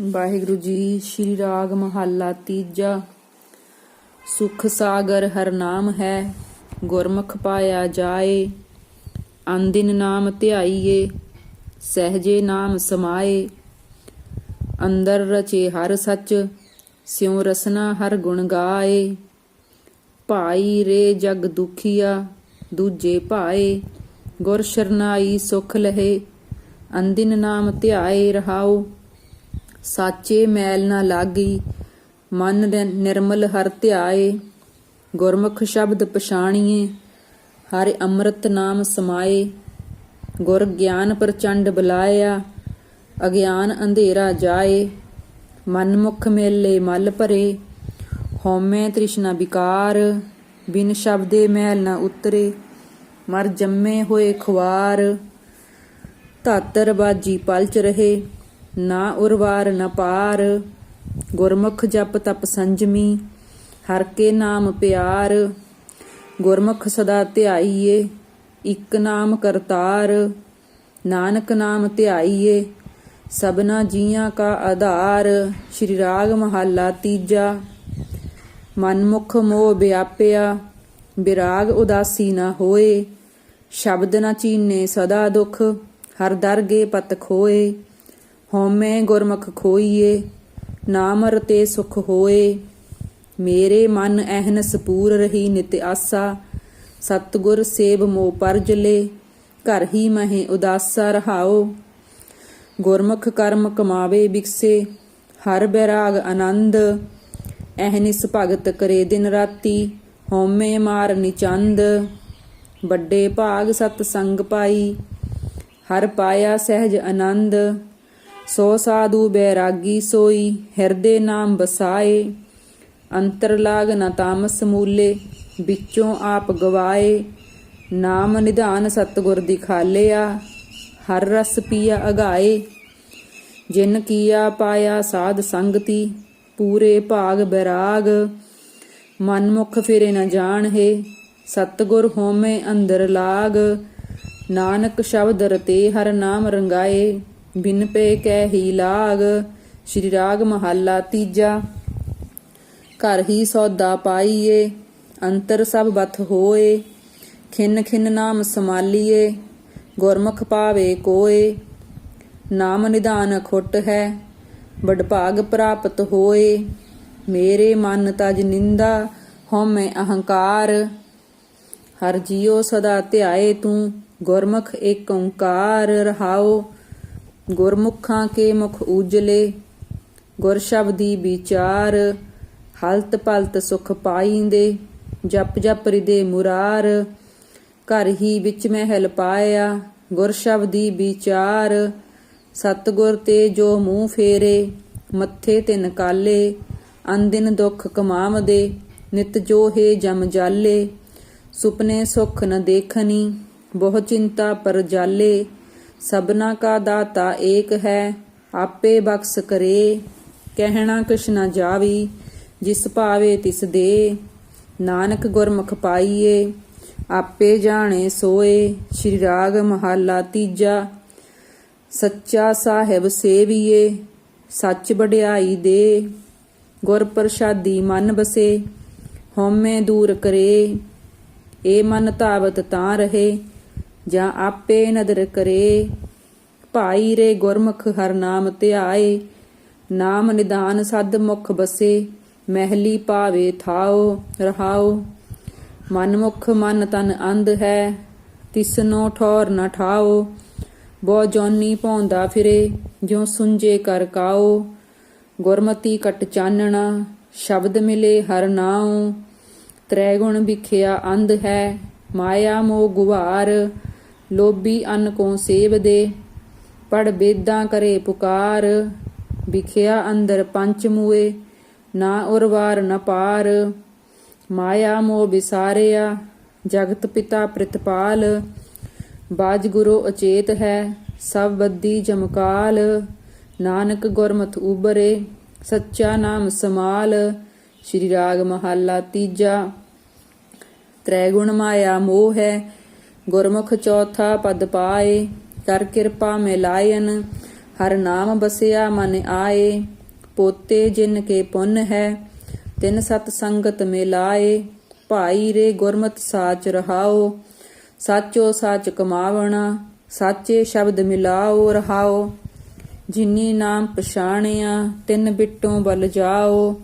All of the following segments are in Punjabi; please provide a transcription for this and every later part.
ਵਾਹਿਗੁਰੂ ਜੀ, ਸ਼੍ਰੀ ਰਾਗ ਮਹੱਲਾ ਤੀਜਾ। ਸੁਖ ਸਾਗਰ ਹਰ ਨਾਮ ਹੈ, ਗੁਰਮੁਖ ਪਾਇਆ ਜਾਏ। ਅੰਦਿਨ ਨਾਮ ਧਿਆਈਏ, ਸਹਜੇ ਨਾਮ ਸਮਾਏ। ਅੰਦਰ ਰਚੇ ਹਰ ਸੱਚ, ਸਿਉ ਰਸਨਾ ਹਰ ਗੁਣ ਗਾਏ। ਭਾਈ ਰੇ ਜਗ ਦੁਖੀਆ, ਦੂਜੇ ਭਾਏ। ਗੁਰ ਸ਼ਰਨਾਈ ਸੁਖ ਲਹੇ ਅੰਦਿਨ ਨਾਮ ਧਿਆਏ ਰਹਾਓ ਸਾਚੇ ਮੈਲ ਨਾ ਲਾਗੀ, ਮਨ ਨਿਰਮਲ ਹਰ ਧਿਆਏ, ਗੁਰਮੁਖ ਸ਼ਬਦ ਪਛਾਣੀਏ, ਹਰ ਅੰਮ੍ਰਿਤ ਨਾਮ ਸਮਾਏ, ਗੁਰ ਗਿਆਨ ਪ੍ਰਚੰਡ ਬੁਲਾਇਆ, ਅਗਿਆਨ ਅੰਧੇਰਾ ਜਾਏ, ਮਨ ਮੁਖ ਮੇਲੇ ਮਲ ਭਰੇ, ਹਉਮੈ ਤ੍ਰਿਸ਼ਨਾ ਵਿਕਾਰ, ਬਿਨ ਸ਼ਬਦੇ ਮਹਿਲ ਨਾ ਉਤਰੇ, ਮਰ ਜੰਮੇ ਹੋਏ ਖੁਆਰ, ਧਾਤਰ ਬਾਜੀ ਪਲਚ ਰਹੇ ਨਾ ਉਰਵਾਰ ਨਾ ਪਾਰ, ਗੁਰਮੁਖ ਜਪ ਤਪ ਸੰਜਮੀ, ਹਰ ਕੇ ਨਾਮ ਪਿਆਰ, ਗੁਰਮੁਖ ਸਦਾ ਧਿਆਈਏ, ਇਕ ਨਾਮ ਕਰਤਾਰ, ਨਾਨਕ ਨਾਮ ਧਿਆਈਏ, ਸਭਨਾ ਜੀਆਂ ਕਾ ਆਧਾਰ, ਸ਼੍ਰੀ ਰਾਗ ਮਹੱਲਾ ਤੀਜਾ ਮਨਮੁਖ ਮੋਹ ਵਿਆਪਿਆ ਵਿਰਾਗ ਉਦਾਸੀ ਨਾ ਹੋਏ, ਸ਼ਬਦ ਨਾ ਚੀਨੇ ਸਦਾ ਦੁਖ, ਹਰ ਦਰਗੇ ਪਤ ਖੋਏ। ਹਉਮੈ ਗੁਰਮੁਖ ਖੋਈਏ ਨਾਮ ਰਤੇ ਸੁਖ ਹੋਏ। ਮੇਰੇ ਮਨ ਅਹਨਸ ਸਪੂਰ ਰਹੀ ਨਿਤ ਆਸਾ, ਸਤਗੁਰ ਸੇਵ ਮੋ ਪਰਜਲੇ ਘਰ ਹੀ ਮਹੇ ਉਦਾਸਾ ਰਹਾਓ। ਗੁਰਮੁਖ ਕਰਮ ਕਮਾਵੇ ਬਿਕਸੇ, ਹਰ ਬੈਰਾਗ ਆਨੰਦ। ਅਹਨਿਸ ਭਗਤ ਕਰੇ ਦਿਨ ਰਾਤੀ, ਹਉਮੈ ਮਾਰ ਨਿਚੰਦ ਵੱਡੇ ਭਾਗ ਸਤ ਸੰਗ ਪਾਈ, ਹਰ ਪਾਇਆ ਸਹਿਜ ਆਨੰਦ। ਸੋ ਸਾਧੂ ਬੈਰਾਗੀ ਸੋਈ, ਹਿਰਦੇ ਨਾਮ ਵਸਾਏ। ਅੰਤਰ ਲਾਗ ਨ ਤਾਮਸ ਮੂਲੇ, ਵਿੱਚੋਂ ਆਪ ਗਵਾਏ। ਨਾਮ ਨਿਧਾਨ ਸਤਗੁਰ ਦਿਖਾਲਿਆ, ਹਰ ਰਸ ਪੀਆ ਅਗਾਏ। ਜਿਨ ਕੀਆ ਪਾਇਆ ਸਾਧ ਸੰਗਤੀ, ਪੂਰੇ ਭਾਗ ਬੈਰਾਗ। ਮਨ ਮੁਖ ਫਿਰੇ ਨਾ ਜਾਣ ਹੈ ਸਤਗੁਰ ਹੋਮੇ ਅੰਦਰ ਲਾਗ। ਨਾਨਕ ਸ਼ਬਦ ਰਤੇ ਹਰ ਨਾਮ ਰੰਗਾਏ। ਬਿਨ ਪੇ ਕਹਿ ਹੀ ਲਾਗ, ਸ਼੍ਰੀ ਰਾਗ ਮਹੱਲਾ ਤੀਜਾ। ਘਰ ਹੀ ਸੌਦਾ ਪਾਈਏ, ਅੰਤਰ ਸਭ ਬਤ ਹੋਏ। ਖਿੰਨ ਖਿੰਨ ਨਾਮ ਸਮਾਲੀਏ, ਗੁਰਮੁਖ ਪਾਵੇ ਕੋਏ। ਨਾਮ ਨਿਧਾਨ ਖੁੱਟ ਹੈ ਵਡਭਾਗ ਪ੍ਰਾਪਤ ਹੋਏ। ਮੇਰੇ ਮਨ ਤਜ ਨਿੰਦਾ, ਹਉਮੈ ਅਹੰਕਾਰ। ਹਰ ਜੀਉ ਸਦਾ ਧਿਆਏ ਤੂੰ, ਗੁਰਮੁਖ ਏਕ ਓੰਕਾਰ ਰਹਾਓ ਗੁਰਮੁਖਾਂ ਕੇ ਮੁਖ ਉਜਲੇ, ਗੁਰ ਸ਼ਬਦੀ ਵਿਚਾਰ, ਹਲਤ ਪਲਤ ਸੁਖ ਪਾਈਂਦੇ, ਜਪ ਜਪ ਰਿਦੇ ਮੁਰਾਰ, ਘਰ ਹੀ ਵਿੱਚ ਮਹਿਲ ਪਾਇਆ, ਗੁਰ ਸ਼ਬਦੀ ਵਿਚਾਰ, ਸਤਗੁਰ ਤੇ ਜੋ ਮੂੰਹ ਫੇਰੇ, ਮੱਥੇ ਤੇ ਨਕਾਲੇ, ਅੰਦਿਨ ਦੁੱਖ ਕਮਾਵਦੇ, ਨਿਤ ਜੋ ਹੈ ਜਮ ਜਾਲੇ, ਸੁਪਨੇ ਸੁਖ ਨ ਦੇਖਣੀ ਬਹੁ ਚਿੰਤਾ ਪਰ ਜਾਲੇ ਸਭਨਾ ਕਾ ਦਾਤਾ ਏਕ ਹੈ, ਆਪੇ ਬਖਸ਼ ਕਰੇ। ਕਹਿਣਾ ਕਿਛ ਨ ਜਾਵੀ, ਜਿਸ ਭਾਵੇ ਤਿਸ ਦੇ। ਨਾਨਕ ਗੁਰਮੁਖ ਪਾਈਏ, ਆਪੇ ਜਾਣੇ ਸੋਏ। ਸ਼੍ਰੀ ਰਾਗ ਮਹੱਲਾ ਤੀਜਾ, ਸੱਚਾ ਸਾਹਿਬ ਸੇਵੀਏ, ਸੱਚ ਵਡਿਆਈ ਦੇ। ਗੁਰ ਪ੍ਰਸਾਦੀ ਮਨ ਬਸੇ, ਹਉਮੈ ਦੂਰ ਕਰੇ। ਏ ਮਨ ਧਾਵਤ ਤਾਂ ਰਹੇ। ਜਾਂ ਆਪੇ ਨਦਰ ਕਰੇ। ਭਾਈ ਰੇ ਗੁਰਮੁਖ ਹਰ ਨਾਮ ਧਿਆਏ। ਨਾਮ ਨਿਦਾਨ ਸਦ ਮੁਖ ਬਸੇ। ਮਹਿਲੀ ਪਾਵੇ ਥਾਓ ਰਹਾਓ ਮਨ ਮੁਖ ਮਨ ਤਨ ਅੰਧ ਹੈ। ਤਿਸਨੋ ਠੌਰ ਨ ਠਾਓ ਬੋ ਜੋਨੀ ਪੌਂਦਾ ਫਿਰੇ, ਜਿਉ ਸੁੰਜੇ ਕਰ ਕਾਓ ਗੁਰਮਤੀ ਕਟ ਚਾਨਣਾ, ਸ਼ਬਦ ਮਿਲੇ ਹਰ ਨਾਉ। ਤ੍ਰੈ ਗੁਣ ਵਿਖਿਆ ਅੰਧ ਹੈ, ਮਾਇਆ ਮੋਹ ਗੁਵਾਰ ਲੋਭੀ ਅੰਨ ਕੋ ਸੇਵ ਦੇ ਪੜ ਬੇਦਾਂ ਕਰੇ ਪੁਕਾਰ, ਵਿਖਿਆ ਅੰਦਰ ਪੰਚ ਮੂਏ, ਨਾ ਉਰਵਾਰ ਨ ਪਾਰ, ਮਾਇਆ ਮੋਹ ਵਿਸਾਰਿਆ, ਜਗਤ ਪਿਤਾ ਪ੍ਰਿਤਪਾਲ, ਬਾਜ ਗੁਰੂ ਅਚੇਤ ਹੈ, ਸਭ ਬੱਦੀ ਜਮਕਾਲ, ਨਾਨਕ ਗੁਰਮਤਿ ਉਬਰੇ, ਸੱਚਾ ਨਾਮ ਸਮਾਲ, ਸ਼੍ਰੀ ਰਾਗ ਮਹੱਲਾ ਤੀਜਾ ਤ੍ਰੈ ਗੁਣ ਮਾਇਆ ਮੋਹ ਹੈ ਗੁਰਮੁਖ ਚੌਥਾ ਪਦ ਪਾਏ, ਕਰ ਕਿਰਪਾ ਮਿਲਾਇਨ ਹਰ ਨਾਮ ਬਸਿਆ ਮਨ ਆਏ। ਪੋਤੇ ਜਿਨ ਕੇ ਪੁੰਨ ਹੈ, ਤਿਨ ਸਤ ਸੰਗਤ ਮਿਲਾਏ। ਭਾਈ ਰੇ ਗੁਰਮਤਿ ਸਾਚ ਰਹਾਓ, ਸਾਚੋ ਸਾਚ ਕਮਾਵਣਾ, ਸਾਚੇ ਸ਼ਬਦ ਮਿਲਾਓ ਰਹਾਓ। ਜਿਨੀ ਨਾਮ ਪਛਾਣਿਆ, ਤਿੰਨ ਬਿਟੋਂ ਬਲ ਜਾਓ।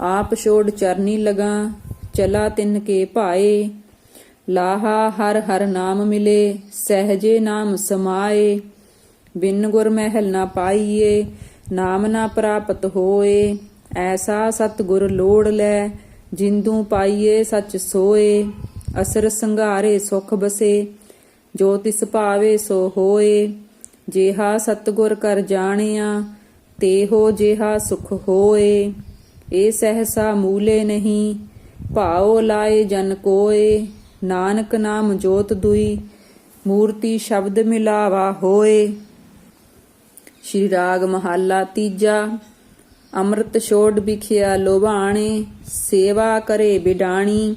ਆਪ ਛੋੜ ਚਰਨੀ ਲਗਾ, ਚਲਾ ਤਿੰਨ ਕੇ ਭਾਏ। ਲਾਹਾ ਹਰ ਹਰ ਨਾਮ ਮਿਲੇ, ਸਹਜੇ ਨਾਮ ਸਮਾਏ। ਬਿਨ ਗੁਰ ਮਹਿਲ ਨਾ ਪਾਈਏ, ਨਾਮ ਨਾ ਪ੍ਰਾਪਤ ਹੋਏ। ਐਸਾ ਸਤ ਗੁਰ ਲੋੜ ਲੈ, ਜਿੰਦੂ ਪਾਈਏ ਸਚ ਸੋਏ। ਅਸਰ ਸੰਘਾਰੇ ਸੁਖ ਬਸੇ, ਜੋ ਤਿਸ ਭਾਵੇ ਸੋ ਹੋਏ। ਜੇਹਾ ਸਤਗੁਰ ਕਰ ਜਾਣਿਆ, ਤੇ ਹੋ ਜੇਹਾ ਸੁਖ ਹੋਏ। ਇਹ ਸਹਸਾ ਮੂਲੇ ਨਹੀਂ, ਭਾਉ ਲਾਏ ਜਨ ਕੋਏ। ਨਾਨਕ ਨਾਮ ਜੋਤ ਦੁਈ, ਮੂਰਤੀ ਸ਼ਬਦ ਮਿਲਾਵਾ ਹੋਏ। ਸ਼੍ਰੀ ਰਾਗ ਮਹੱਲਾ ਤੀਜਾ, ਅੰਮ੍ਰਿਤ ਛੋੜ ਵਿਖਿਆ ਲੋਭਾਣੇ, ਸੇਵਾ ਕਰੇ ਬਿਡਾਣੀ,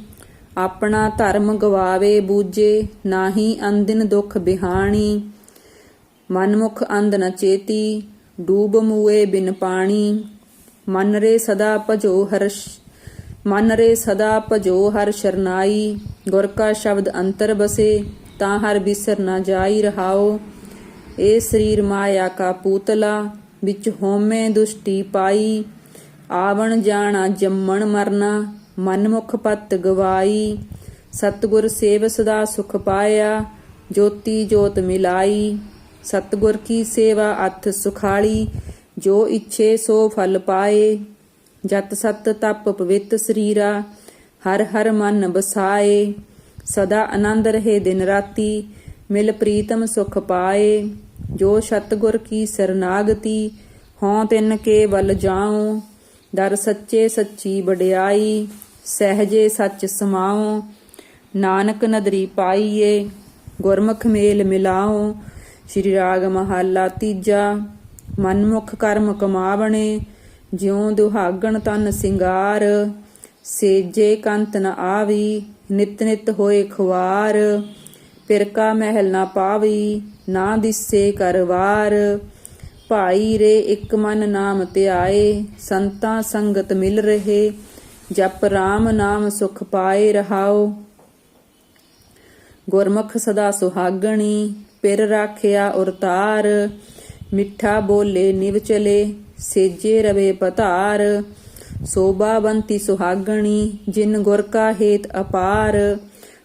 ਆਪਣਾ ਧਰਮ ਗਵਾਵੇ ਬੂਝੇ, ਨਾਹੀ ਅੰਦਿਨ ਦੁਖ ਬਿਹਾਣੀ। ਮਨਮੁਖ ਅੰਧ ਨ ਚੇਤੀ, ਡੂਬ ਮੂਏ ਬਿਨ ਪਾਣੀ। ਮਨ ਰੇ ਸਦਾ ਭਜੋ ਹਰਸ਼ ਮਨ ਰੇ ਸਦਾ ਭਜੋ ਹਰ ਸ਼ਰਨਾਈ, ਗੁਰ ਕਾ ਸ਼ਬਦ ਅੰਤਰ ਬਸੇ, ਤਾਂ ਹਰ ਬਿਸਰ ਨਾ ਜਾਈ ਰਹਾਓ ਇਹ ਸਰੀਰ ਮਾਇਆ ਕਾ ਪੂਤਲਾ, ਵਿੱਚ ਹੋਮੇ ਦੁਸ਼ਟੀ ਪਾਈ। ਆਵਣ ਜਾਣਾ ਜੰਮਣ ਮਰਨਾ ਮਨਮੁਖ ਪਤ ਗਵਾਈ। ਸਤਗੁਰ ਸੇਵ ਸਦਾ ਸੁਖ ਪਾਇਆ, ਜੋਤੀ ਜੋਤ ਮਿਲਾਈ। ਸਤਗੁਰ ਕੀ ਸੇਵਾ ਅਥ ਸੁਖਾਲੀ, ਜੋ ਇੱਛੇ ਸੋ ਫਲ ਪਾਏ। ਜਤ ਸਤ ਤਪ ਪਵਿੱਤ ਸਰੀਰਾ, ਹਰ ਹਰ ਮਨ ਬਸਾਏ ਸਦਾ ਆਨੰਦ ਰਹੇ ਦਿਨ ਰਾਤੀ, ਮਿਲ ਪ੍ਰੀਤਮ ਸੁਖ ਪਾਏ। ਜੋ ਸਤਗੁਰ ਕੀ ਸਰਨਾਗਤੀ, ਹਉ ਤਿਨ ਕੇ ਵੱਲ ਜਾਉ, ਦਰ ਸੱਚੇ ਸੱਚੀ ਵਡਿਆਈ, ਸਹਜੇ ਸੱਚ ਸਮਾਉ, ਨਾਨਕ ਨਦਰੀ ਪਾਈਏ, ਗੁਰਮੁਖ ਮੇਲ ਮਿਲਾਉ, ਸ਼੍ਰੀ ਰਾਗ ਮਹੱਲਾ ਤੀਜਾ, ਮਨਮੁਖ ਕਰਮ ਕਮਾਵਣੇ ਜਿਉਂ ਦੁਹਾਗਣ ਤਨ ਸਿੰਗਾਰ, ਸੇਜੇ ਕੰਤ ਨ ਆਵੀ, ਨਿਤ ਨਿਤ ਹੋਏ ਖੁਆਰ, ਪਿਰਕਾ ਮਹਿਲ ਨਾ ਪਾਵੀ, ਨਾ ਦਿਸੇ ਕਰਵਾਰ ਭਾਈ ਰੇ ਇੱਕ ਮਨ ਨਾਮ ਧਿਆਏ, ਸੰਤਾਂ ਸੰਗਤ ਮਿਲ ਰਹੇ, ਜਪ ਰਾਮ ਨਾਮ ਸੁਖ ਪਾਏ ਰਹਾਓ ਗੁਰਮੁਖ ਸਦਾ ਸੁਹਾਗਣੀ, ਪਿਰ ਰਾਖਿਆ ਉਰਤਾਰ, ਮਿੱਠਾ ਬੋਲੇ ਨਿਵ ਚਲੇ। ਸੇਜੇ ਰਵੇ ਪਤਾਰ ਸੋਭਾਵੰਤੀ ਸੁਹਾਗਣੀ, ਜਿਨ ਗੁਰ ਕਾ ਹੇਤ ਅਪਾਰ,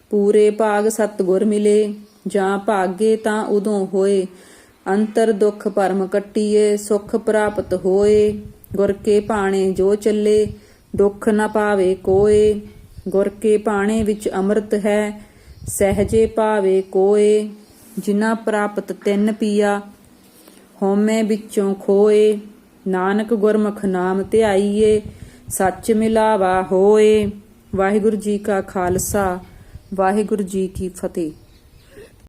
ਪੂਰੇ ਭਾਗ ਸਤਗੁਰ ਮਿਲੇ, ਜਾਂ ਭਾਗੇ ਤਾਂ ਉਦੋਂ ਹੋਏ, ਅੰਤਰ ਦੁੱਖ ਭਰਮ ਕੱਟੀਏ, ਸੁਖ ਪ੍ਰਾਪਤ ਹੋਏ, ਗੁਰ ਕੇ ਭਾਣੇ ਜੋ ਚੱਲੇ, ਦੁੱਖ ਨਾ ਪਾਵੇ ਕੋਏ, ਗੁਰ ਕੇ ਭਾਣੇ ਵਿੱਚ ਅੰਮ੍ਰਿਤ ਹੈ, ਸਹਜੇ ਪਾਵੇ ਕੋਏ ਜਿਨਾ ਪ੍ਰਾਪਤ ਤਿੰਨ ਪੀਆ ਹੋਮੇ ਵਿੱਚੋਂ ਖੋਏ ਨਾਨਕ ਗੁਰਮੁਖ ਨਾਮ ਧਿਆਈਏ, ਸੱਚ ਮਿਲਾਵਾ ਹੋਏ। ਵਾਹਿਗੁਰੂ ਜੀ ਕਾ ਖਾਲਸਾ, ਵਾਹਿਗੁਰੂ ਜੀ ਕੀ ਫਤਿਹ।